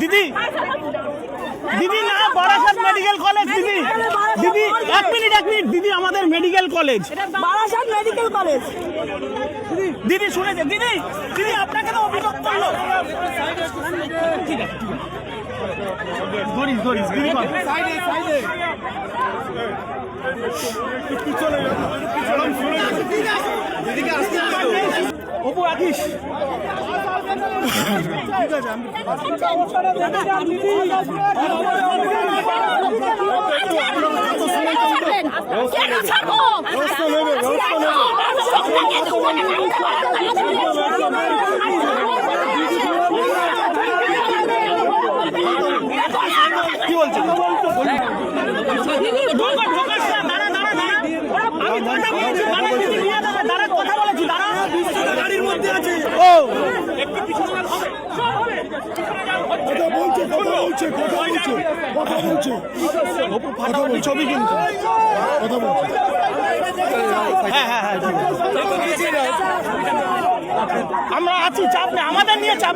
দিদি দিদি না বারাসাত মেডিকেল কলেজ দিদি। দিদি এক মিনিট এক মিনিট দিদি আমাদের medical college. Barasat medical college. দিদি শুনেছে দিদি দিদি আপনাকে তো অভিযোগ করল। ঠিক আছে দিদি। অপু কি বলছে ঢোকা ঢোকাস না দাঁড়া দাঁড়া দাঁড়া আমি কথা বলেছি দাঁড়া গাড়ির মধ্যে আছে ও পিছনে বলছে কথা বলছে কথা বলছে কথা বলছে। কথা বলছে। ছবি কিন্তু। কথা বলছে। হ্যাঁ হ্যাঁ হ্যাঁ। আমরা আছি চাপ নেই। আমাদের নিয়ে চাপ